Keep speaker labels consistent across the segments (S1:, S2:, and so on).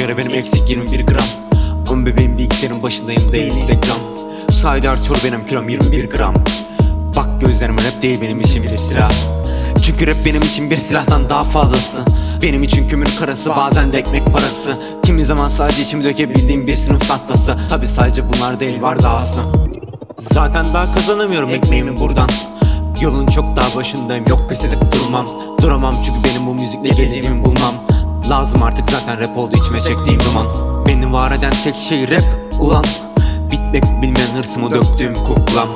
S1: göre benim eksik 21 gram. Ama bebeğim bilgisayarın başındayım değil Instagram. Sayede artıyor benim kilom 21 gram. Bak gözlerime rap değil benim için bir silah. Çünkü rap benim için bir silahtan daha fazlası. Benim için kömür karası bazen de ekmek parası. Kimi zaman sadece içimi dökebildiğim bir sınıf tahtası. Tabi sadece bunlar değil var dahası. Zaten daha kazanamıyorum ekmeğimi buradan. Yolun çok daha başındayım yok pes edip durmam. Duramam çünkü benim bu müzikle geleceğimi bulmam Lazım artık zaten rap oldu içime çektiğim duman. Beni var eden tek şey rap ulan. Bitmek bilmeyen hırsımı döktüğüm kuklam.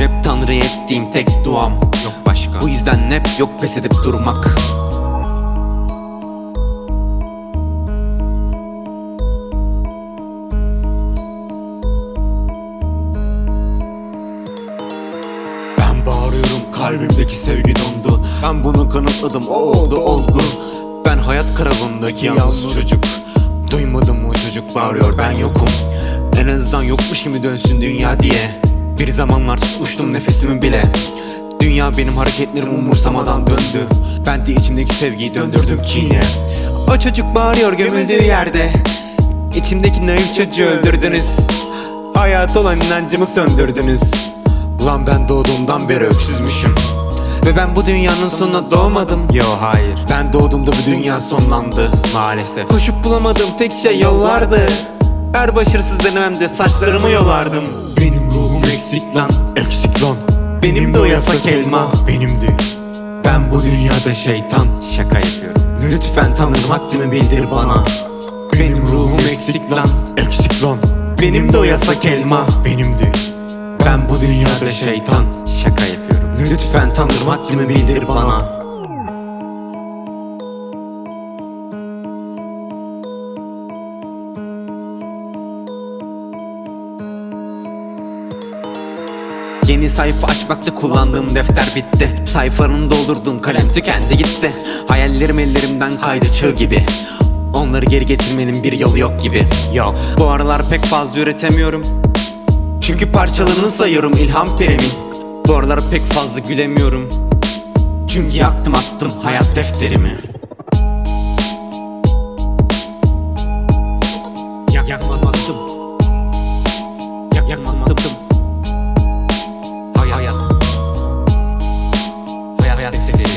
S1: Rap tanrıya ettiğim tek duam. Yok başka. Bu yüzden hep yok pes edip durmak. Ben bağırıyorum kalbimdeki sevgi dondu. Ben bunu kanıtladım o oldu olgu Ben hayat karavandaki yalnız çocuk. Duymadım o çocuk bağırıyor ben yokum. En azından yokmuş gibi dönsün dünya diye. Bir zamanlar tutmuştum nefesimi bile. Dünya benim hareketlerimi umursamadan döndü. Ben de içimdeki sevgiyi döndürdüm ki yine. O çocuk bağırıyor gömüldüğü yerde. İçimdeki naif çocuğu öldürdünüz. Hayat olan inancımı söndürdünüz. Lan ben doğduğumdan beri öksüzmüşüm Ve ben bu dünyanın sonuna doğmadım. Yo hayır. Ben doğduğumda bu dünya sonlandı Maalesef. Koşup bulamadığım tek şey yollardı. Her başarısız denememde saçlarımı yolardım. Benim ruhum eksik lan Eksik lan. Benim de o yasak elma Benimdi. Ben bu dünyada şeytan. Şaka yapıyorum. Lütfen tanrım haddimi bildir bana. Benim ruhum eksik lan Eksik lan. Benim de o yasak elma Benimdi. Ben bu dünyada şeytan. Şaka yapıyorum Lütfen tanrım haddimi bildir bana. Yeni sayfa açmakta kullandığım defter bitti. Sayfanın doldurduğum kalem tükendi gitti. Hayallerim ellerimden kaydı çığ gibi. Onları geri getirmenin bir yolu yok gibi. Yok Bu aralar pek fazla üretemiyorum. Çünkü parçalarını sayıyorum ilham perimin bu aralar pek fazla gülemiyorum. Çünkü yaktım attım hayat defterimi. Yak attım. Yak Yakmadım attım. Hayat Hayat, hayat defteri